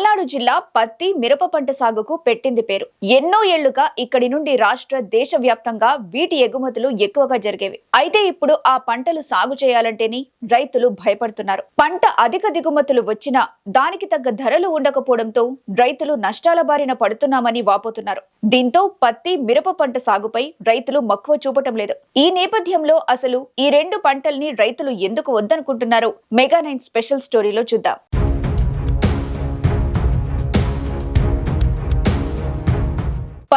పల్నాడు జిల్లా పత్తి మిరప పంట సాగుకు పెట్టింది పేరు. ఎన్నో ఏళ్ళుగా ఇక్కడి నుండి రాష్ట్ర దేశ వ్యాప్తంగా వీటి ఎగుమతులు ఎక్కువగా జరిగేవి. అయితే ఇప్పుడు ఆ పంటలు సాగు చేయాలంటేనే రైతులు భయపడుతున్నారు. పంట అధిక దిగుమతులు వచ్చినా దానికి తగ్గ ధరలు ఉండకపోవడంతో రైతులు నష్టాల బారిన పడుతున్నామని వాపోతున్నారు. దీంతో పత్తి మిరప పంట సాగుపై రైతులు మక్కువ చూపటం లేదు. ఈ నేపథ్యంలో అసలు ఈ రెండు పంటల్ని రైతులు ఎందుకు వద్దనుకుంటున్నారో మెగా నైన్ స్పెషల్ స్టోరీలో చూద్దాం.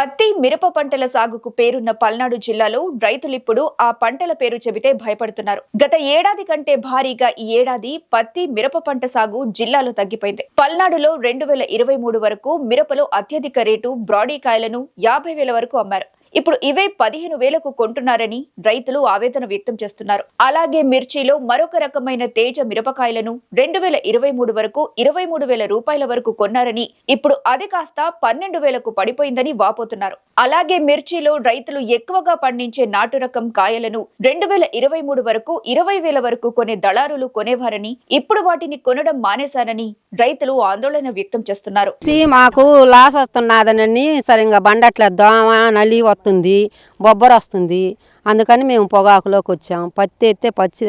పత్తి మిరప పంటల సాగుకు పేరున్న పల్నాడు జిల్లాలో రైతులిప్పుడు ఆ పంటల పేరు చెబితే భయపడుతున్నారు. గత ఏడాది కంటే భారీగా ఈ ఏడాది పత్తి మిరప పంట సాగు జిల్లాలో తగ్గిపోయింది. పల్నాడులో రెండు వేల ఇరవై మూడు వరకు మిరపలో అత్యధిక రేటు బ్రాడీ కాయలను యాభై వేల వరకు అమ్మారు. ఇప్పుడు ఇవే పదిహేను వేలకు కొంటున్నారని రైతులు ఆవేదన వ్యక్తం చేస్తున్నారు. అలాగే మిర్చిలో మరొక రకమైన తేజ మిరపకాయలను రెండు వేల ఇరవై మూడు వరకు ఇరవై మూడు వేల రూపాయల వరకు కొన్నారని ఇప్పుడు అది కాస్త పన్నెండు వేలకు పడిపోయిందని వాపోతున్నారు. అలాగే మిర్చిలో రైతులు ఎక్కువగా పండించే నాటు రకం కాయలను రెండు వేల ఇరవై మూడు వరకు ఇరవై వేల వరకు కొనే దళారులు కొనేవారని ఇప్పుడు వాటిని కొనడం మానేశారని రైతులు ఆందోళన వ్యక్తం చేస్తున్నారు. మాకు లాస్ వస్తున్నదనని సరిగా బండట్ల దోమ నలి వస్తుంది బొబ్బర వస్తుంది. అందుకని మేము పొగాకులోకి వచ్చాం. పత్తి ఎత్తే పచ్చి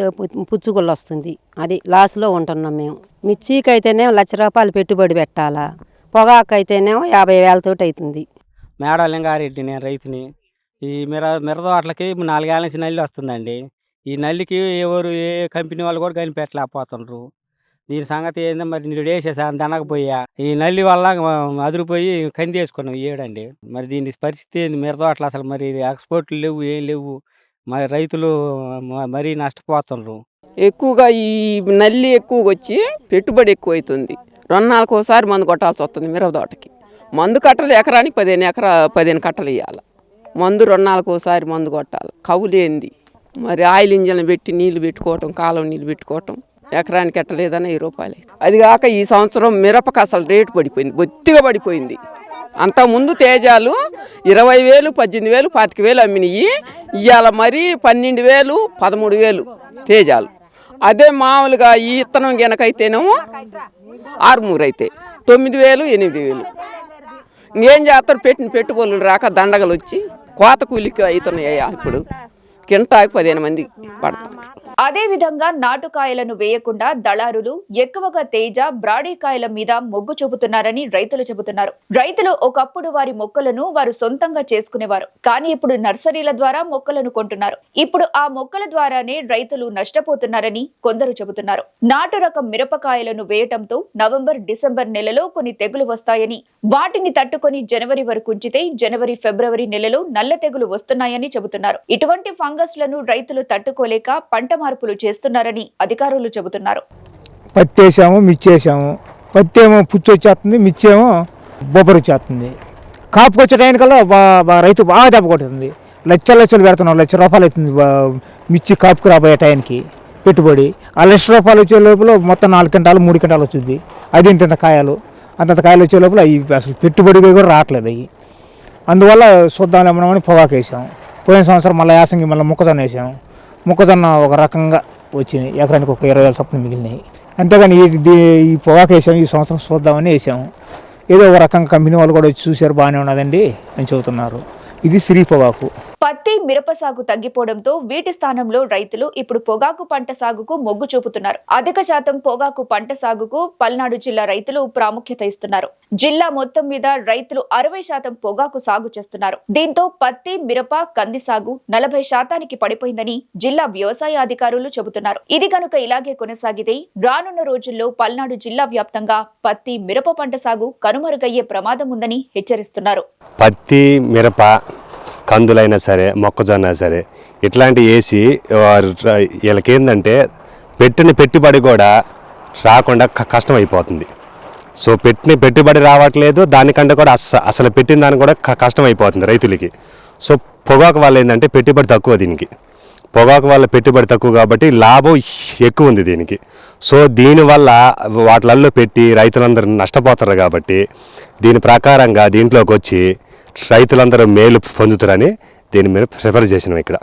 పుచ్చుగుళ్ళు వస్తుంది. అది లాస్లో ఉంటున్నాం మేము. మిర్చికి అయితేనే లక్ష రూపాయలు పెట్టుబడి పెట్టాలా? పొగాకు అయితేనేమో యాభై వేలతోటి అవుతుంది మేడ లింగారెడ్డి నేను రైతుని. ఈ మిర మిరదోట్లకి నాలుగేళ్ళ నుంచి నల్లి వస్తుందండి. ఈ నల్లికి ఎవరు ఏ కంపెనీ వాళ్ళు కూడా కనిపెట్టలేకపోతుండ్రు. నీ సంగతి ఏందో మరి నేను వేసేసాను దనకపోయా ఈ నల్లి వల్ల అదిరిపోయి కంది వేసుకున్నాం ఏడండి మరి దీని పరిస్థితి ఏంది? మిరదోట్ల అసలు మరి ఎక్స్పోర్ట్లు లేవు ఏం లేవు. మరి రైతులు మరీ నష్టపోతున్నారు. ఎక్కువగా ఈ నల్లి ఎక్కువగా వచ్చి పెట్టుబడి ఎక్కువ అవుతుంది రెండు నాలుగు ఒకసారి మందు కొట్టాల్సి వస్తుంది మిరవ తోటకి. మందు కట్టలు ఎకరానికి పదిహేను ఎకరా పదిహేను కట్టలు ఇవ్వాలి మందు రెండు నాలుగు ఒకసారి మందు కొట్టాలి. కవులేంది మరి ఆయిల్ ఇంజన్ పెట్టి నీళ్ళు పెట్టుకోవటం కాలం నీళ్ళు పెట్టుకోవటం. ఎకరానికి ఎట్టలేదని వెయ్యి రూపాయలు అది కాక ఈ సంవత్సరం మిరపకు అసలు రేటు పడిపోయింది బొత్తిగా పడిపోయింది. అంతకుముందు తేజాలు ఇరవై వేలు పద్దెనిమిది వేలు పాతిక వేలు అమ్మినాయి. ఇవాళ మరీ పన్నెండు వేలు పదమూడు వేలు తేజాలు. అదే మామూలుగా ఈ ఇత్తనం గినకైతేనేమో ఆరుమూరు అయితే తొమ్మిది వేలు ఎనిమిది వేలు. ఇంకేం చేస్తారు? పెట్టిన పెట్టుబడులు రాక దండగలు వచ్చి కోత కూలికి అవుతున్నాయి ఇప్పుడు? కింటాకు పదిహేను మంది పడతారు అదే విధంగా నాటుకాయలను వేయకుండా దళారులు ఎక్కువగా తేజ బ్రాడీకాయల మీద మొగ్గు చూపుతున్నారని రైతులు చెబుతున్నారు. రైతులు ఒకప్పుడు వారి మొక్కలను వారు సొంతంగా చేసుకునేవారు. కానీ ఇప్పుడు నర్సరీల ద్వారా మొక్కలను కొంటున్నారు. ఇప్పుడు ఆ మొక్కల ద్వారానే రైతులు నష్టపోతున్నారని కొందరు చెబుతున్నారు. నాటు రకం మిరపకాయలను వేయటంతో నవంబర్ డిసెంబర్ నెలలో కొన్ని తెగులు వస్తాయని వాటిని తట్టుకొని జనవరి వరకు ఉంచితే జనవరి ఫిబ్రవరి నెలలో నల్ల తెగులు వస్తున్నాయని చెబుతున్నారు. ఇటువంటి ఫంగస్లను రైతులు తట్టుకోలేక పంట మార్పులు చేస్తున్నారని అధికారులు చెబుతున్నారు. పత్తి వేసాము మిర్చి పత్తి ఏమో పుచ్చి వచ్చేస్తుంది మిర్చి బొబ్బరి వచ్చేస్తుంది. కాపుకొచ్చే టైంకల్లా బా రైతు బాగా దెబ్బ కొడుతుంది. లక్షల లక్షలు పెడుతున్నాం లక్ష రూపాయలు అవుతుంది మిర్చి కాపుకు రాబోయే టైంకి పెట్టుబడి. ఆ లక్ష రూపాయలు వచ్చే లోపల మొత్తం నాలుగు గంటలు మూడు గంటలు వచ్చింది అది ఇంత కాయలు. అంతంత కాయలు వచ్చే లోపల అవి అసలు పెట్టుబడిగా కూడా రావట్లేదు. అవి అందువల్ల చూద్దాం ఏమన్నామని పొగాకు పోయిన సంవత్సరం మళ్ళీ యాసంగి మళ్ళీ మొక్కజొన్న వేసాము మొక్కజొన్న ఒక రకంగా వచ్చినాయి ఎకరానికి ఒక ఇరవై వేల చొప్పున మిగిలినాయి. అంతేగాని ఈ ఈ పొగాకు వేసాము ఈ సంవత్సరం చూద్దామని వేసాము ఏదో ఒక రకంగా కంపెనీ వాళ్ళు కూడా వచ్చి చూశారు బాగానే ఉన్నదండి అని చెబుతున్నారు. ఇది శ్రీ పొగాకు. పత్తి మిరప సాగు తగ్గిపోవడంతో వీటి స్థానంలో రైతులు ఇప్పుడు పొగాకు పంట సాగుకు మొగ్గు చూపుతున్నారు. అధిక శాతం పొగాకు పంట సాగుకు పల్నాడు జిల్లా రైతులు ప్రాముఖ్యత ఇస్తున్నారు. జిల్లా మొత్తం మీద రైతులు అరవై శాతం పొగాకు సాగు చేస్తున్నారు. దీంతో పత్తి మిరప కంది సాగు నలభై శాతానికి పడిపోయిందని జిల్లా వ్యవసాయ అధికారులు చెబుతున్నారు. ఇది కనుక ఇలాగే కొనసాగితే రానున్న రోజుల్లో పల్నాడు జిల్లా వ్యాప్తంగా పత్తి మిరప పంట సాగు కనుమరుగయ్యే ప్రమాదం ఉందని హెచ్చరిస్తున్నారు. పత్తి మిరప కందులైనా సరే మొక్కజొన్న సరే ఇట్లాంటివి వేసి వారు వీళ్ళకేందంటే పెట్టిన పెట్టుబడి కూడా రాకుండా క- కష్టం అయిపోతుంది సో పెట్టిన పెట్టుబడి రావట్లేదు దానికంటే కూడా అస అసలు పెట్టిన దానికి కూడా క- కష్టం అయిపోతుంది రైతులకి. సో పొగాకు వల్ల ఏంటంటే పెట్టుబడి తక్కువ దీనికి. పొగాకు వల్ల పెట్టుబడి తక్కువ కాబట్టి లాభం ఎక్కువ ఉంది దీనికి. సో దీనివల్ల వాటిలల్లో పెట్టి రైతులందరూ నష్టపోతారు కాబట్టి దీని ప్రకారంగా దీంట్లోకి వచ్చి రైతులందరూ మేలు పొందుతారని దీని మీద ప్రిఫర్ చేసినాం ఇక్కడ.